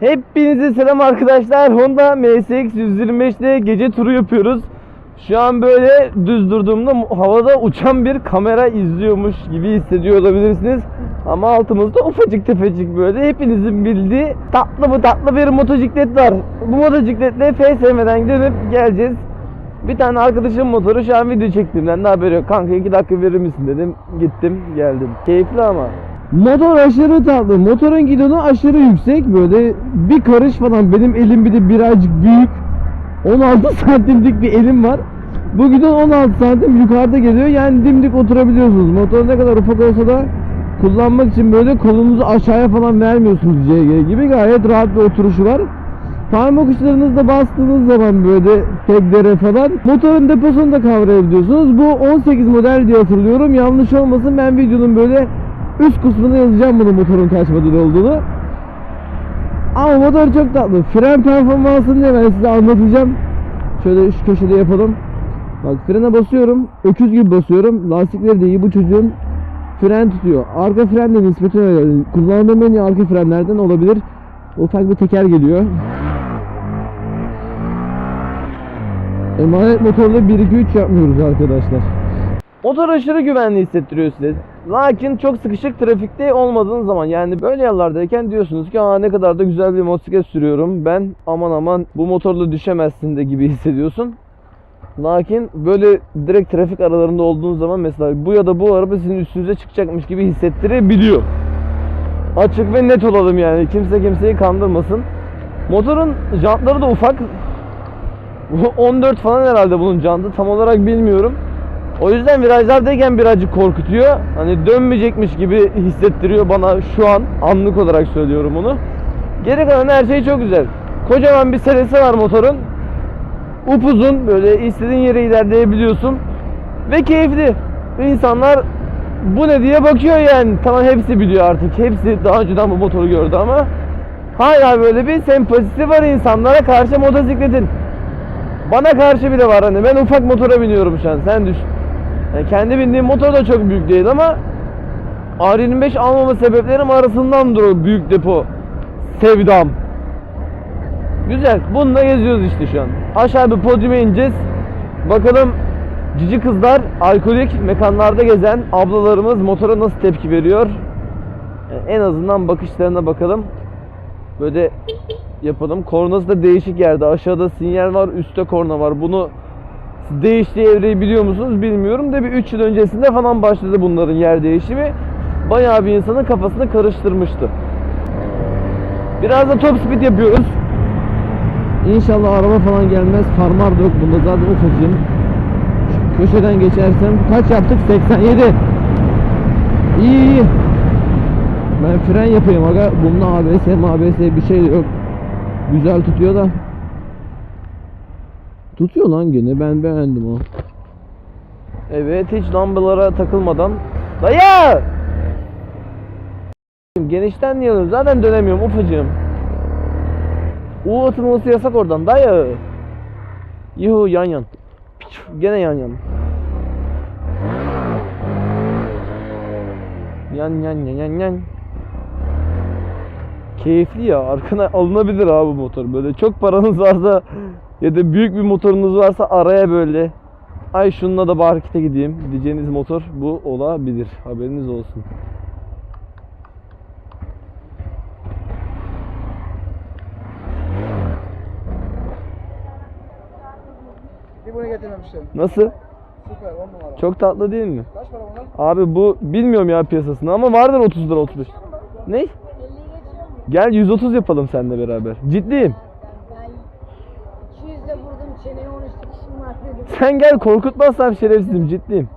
Hepinize selam arkadaşlar. Honda MSX 125'te gece turu yapıyoruz. Şu an böyle düz durduğumda havada uçan bir kamera izliyormuş gibi hissediyor olabilirsiniz. Ama altımızda ufacık tefecik böyle hepinizin bildiği tatlı mı tatlı bir motosiklet var. Bu motosikletle FSM'den dönüp geleceğiz. Bir tane arkadaşım motoru şu an video çektiğimden de haberi yok. Kanka iki dakika verir misin dedim. Gittim geldim. Keyifli ama. Motor aşırı tatlı. Motorun gidonu aşırı yüksek. Böyle bir karış falan. Benim elim bir de birazcık büyük. 16 santimlik bir elim var. Bu gidon 16 santim yukarıda geliyor. Yani dimdik oturabiliyorsunuz. Motor ne kadar ufak olsa da kullanmak için böyle kolunuzu aşağıya falan vermiyorsunuz CG gibi. Gayet rahat bir oturuşu var. Parmak uçlarınızda bastığınız zaman böyle teklere falan motorun deposunu da kavrayabiliyorsunuz. Bu 18 model diye hatırlıyorum. Yanlış olmasın ben videonun böyle üst kısmına yazacağım bunu motorun kaç model olduğunu. Ama motor çok tatlı. Fren performansını da ben size anlatacağım. Şöyle şu köşede yapalım. Bak frene basıyorum. Öküz gibi basıyorum. Lastikleri de iyi bu çocuğun. Fren tutuyor. Arka fren de nispeten öyle. Kullandığım en iyi arka frenlerden olabilir. Ufak bir teker geliyor. Emanet motorla 1-2-3 yapmıyoruz arkadaşlar. Motor aşırı güvenli hissettiriyor size. Lakin çok sıkışık trafikte olmadığınız zaman yani böyle yerlerdeyken diyorsunuz ki Aa, ne kadar da güzel bir motosiklet sürüyorum ben aman aman bu motorla düşemezsin de gibi hissediyorsun. Lakin böyle direkt trafik aralarında olduğunuz zaman mesela bu ya da bu araba sizin üstünüze çıkacakmış gibi hissettirebiliyor. Açık ve net olalım yani kimse kimseyi kandırmasın. Motorun jantları da ufak. 14 falan herhalde bunun jantı tam olarak bilmiyorum. O yüzden virajlardayken birazcık korkutuyor. Hani dönmeyecekmiş gibi hissettiriyor bana şu an. Anlık olarak söylüyorum bunu. Geri kalan her şey çok güzel. Kocaman bir serisi var motorun. Upuzun böyle istediğin yere ilerleyebiliyorsun. Ve keyifli. İnsanlar bu ne diye bakıyor yani. Tamam hepsi biliyor artık. Hepsi daha önceden bu motoru gördü ama hala böyle bir sempatisi var insanlara karşı motosikletin. Bana karşı bile var hani ben ufak motora biniyorum şu an sen düşün. Yani kendi bindiğim motor da çok büyük değil ama R25 almama sebeplerim arasındandır o büyük depo sevdam. Güzel. Bununla geziyoruz işte şu an. Aşağı bir podyuma ineceğiz. Bakalım cici kızlar alkolik mekanlarda gezen ablalarımız motora nasıl tepki veriyor. Yani en azından bakışlarına bakalım. Böyle yapalım. Kornası da değişik yerde. Aşağıda sinyal var, üstte korna var. Bunu değiştiği evreyi biliyor musunuz bilmiyorum da bir 3 yıl öncesinde falan başladı bunların yer değişimi. Bayağı bir insanın kafasını karıştırmıştı. Biraz da top speed yapıyoruz. İnşallah araba falan gelmez. Farmar da yok bunda zaten ufacığım. Köşeden geçersem kaç yaptık? 87. İyi iyi. Ben fren yapayım aga. Bunda ABS, ABS bir şey yok. Güzel tutuyor da. Tutuyor lan gene. Ben beğendim o. Evet hiç lambalara takılmadan. Dayı! Genişten niye alıyorsun? Zaten dönemiyorum ufacığım. U atılması yasak oradan. Dayı! Yuhu yan yan. Gene yan yan. Yan yan yan yan yan. Keyifli ya. Arkana alınabilir abi motor. Böyle çok paranız varsa ya da büyük bir motorunuz varsa araya böyle ay şununla da bir harekete gideyim diyeceğiniz motor bu olabilir. Haberiniz olsun. Bir bunu getirmemiştim. Nasıl? Süper 10 numara. Çok tatlı değil mi? Kaç para bunlar? Abi bu bilmiyorum ya piyasasını ama vardır 30 lira 35. Ne? Gel 130 yapalım seninle beraber. Ciddiyim. Ben 200 de vurdum çeneye 13 dikişim var dedim. Sen gel korkutmazsam şerefsizim ciddiyim.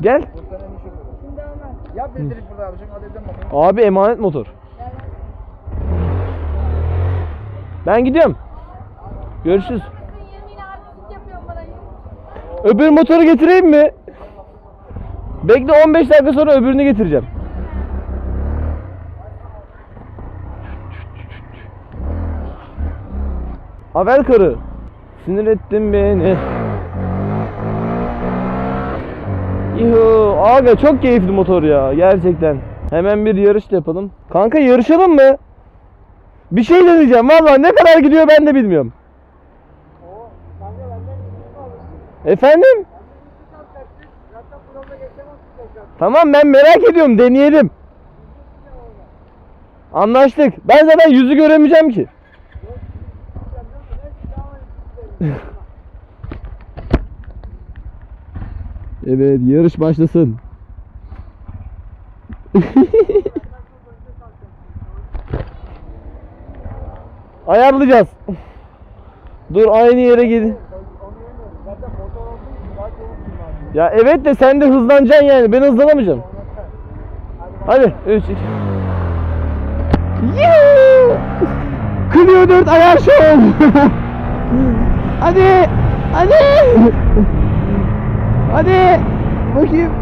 Gel. Şimdi olmaz. Yap burada abicim hadi bakalım. Abi emanet motor. Ben gidiyorum. Görüşürüz. Sen yemin artistik yapıyorsun bana. Öbür motoru getireyim mi? Bekle 15 dakika sonra öbürünü getireceğim. Haber karı. Sinir ettin beni. Yuhu, abi çok keyifli motor ya gerçekten. Hemen bir yarış da yapalım. Kanka yarışalım mı? Bir şey deneyeceğim vallahi ne kadar gidiyor ben de bilmiyorum. Efendim? Tamam ben merak ediyorum deneyelim. Anlaştık. Ben zaten yüzü göremeyeceğim ki. Evet yarış başlasın. Ayarlayacağız. Dur aynı yere gidin. Ya evet de sen de hızlanacaksın yani. Ben hızlanamayacağım. Hadi 3 2 Clio 4 ayar şov. hadi. Hadi. Hadi. Bakayım.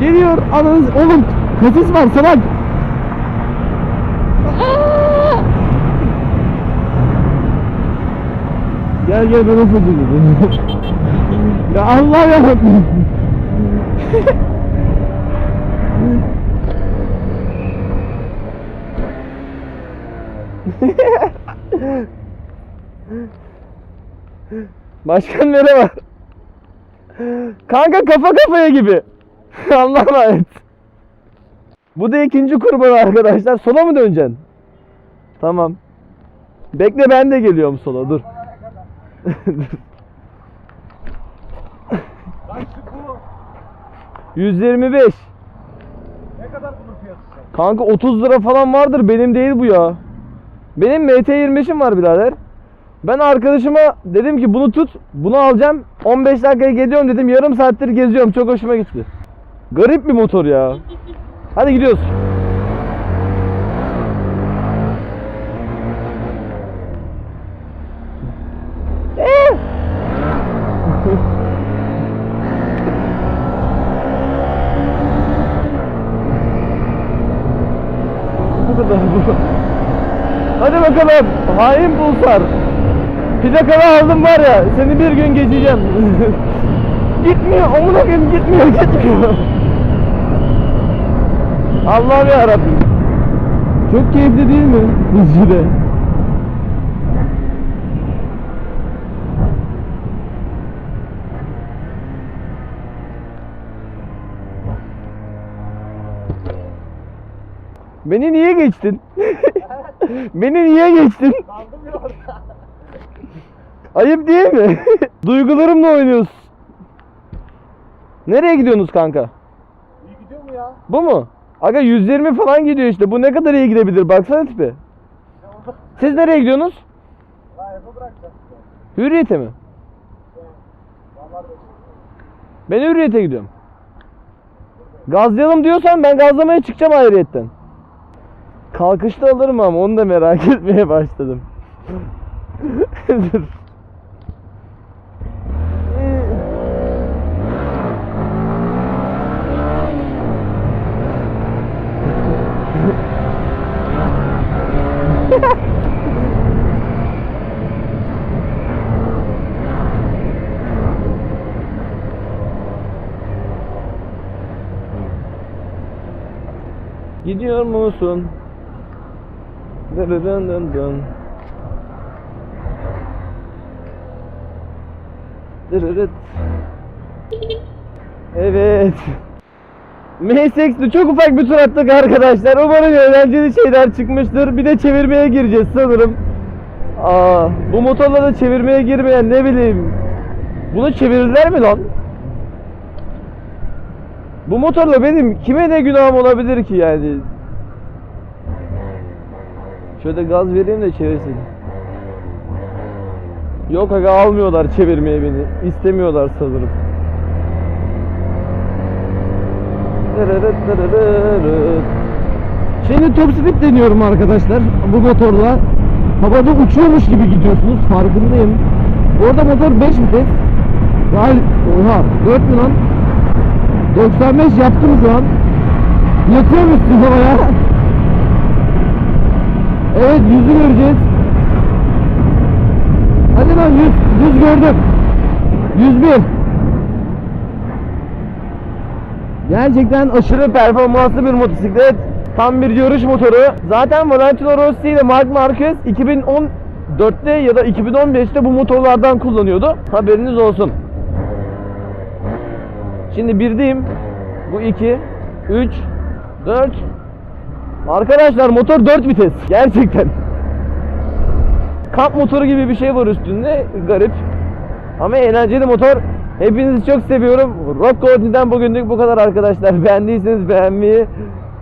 Geliyor. Ananız oğlum kasis var salak. Gel gel ben nasıl Ya Allah ya. Başkan merhaba. Kanka kafa kafaya gibi. Allah'a emanet. Bu da ikinci kurban arkadaşlar. Sola mı döneceksin? Tamam. Bekle ben de geliyorum sola dur. Bu. 125. Ne kadar bunun fiyatı? Kanka 30 lira falan vardır. Benim değil bu ya. Benim MT25'im var birader. Ben arkadaşıma dedim ki bunu tut. Bunu alacağım. 15 dakikaya geliyorum dedim. Yarım saattir geziyorum. Çok hoşuma gitti. Garip bir motor ya. Hadi gidiyoruz. Bu kadar. Hadi bakalım. Hain Pulsar. Plakanı aldım var ya. Seni bir gün geçeceğim. gitmiyor. Amına koyayım gitmiyor. Gitmiyor. Allah'ım ya Rabbim. Çok keyifli değil mi? Sizce de. Beni niye geçtin? Beni niye geçtin? Ayıp değil mi? Duygularımla oynuyorsun. Nereye gidiyorsunuz kanka? İyi gidiyor mu ya? Bu mu? Aga 120 falan gidiyor işte. Bu ne kadar iyi gidebilir? Baksana tipi. Siz nereye gidiyorsunuz? Hürriyete mi? Ben Hürriyete gidiyorum. Gazlayalım diyorsan ben gazlamaya çıkacağım ayrıyetten. Kalkışta alırım ama onu da merak etmeye başladım. Dur. Gidiyor musun? Dın dın dın dın. Evet. MSX'de çok ufak bir tur attık arkadaşlar. Umarım eğlenceli şeyler çıkmıştır. Bir de çevirmeye gireceğiz sanırım. Aa, bu motorla da çevirmeye girmeyen ne bileyim. Bunu çevirirler mi lan? Bu motorla benim kime ne günahım olabilir ki yani? Şöyle gaz vereyim de çevirsin. Yok aga almıyorlar çevirmeye beni. İstemiyorlar sanırım. Şimdi top speed deniyorum arkadaşlar bu motorla. Havada uçuyormuş gibi gidiyorsunuz farkındayım. Orada motor 5 vites. Gal oha 4 mü lan? 95 yaptım şu an. Yatıyor musun havaya? Evet yüzü göreceğiz. Hadi lan yüz, yüz gördüm. 101. Gerçekten aşırı performanslı bir motosiklet. Tam bir yarış motoru. Zaten Valentino Rossi ile Marc Marquez 2014'te ya da 2015'te bu motorlardan kullanıyordu. Haberiniz olsun. Şimdi birdeyim. Bu 2, 3, 4. Arkadaşlar motor 4 vites. Gerçekten. Kamp motoru gibi bir şey var üstünde. Garip. Ama eğlenceli motor. Hepinizi çok seviyorum. Rock Cody'den bugünlük bu kadar arkadaşlar. Beğendiyseniz beğenmeyi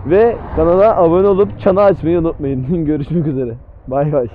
ve kanala abone olup çanı açmayı unutmayın. Görüşmek üzere. Bay bay.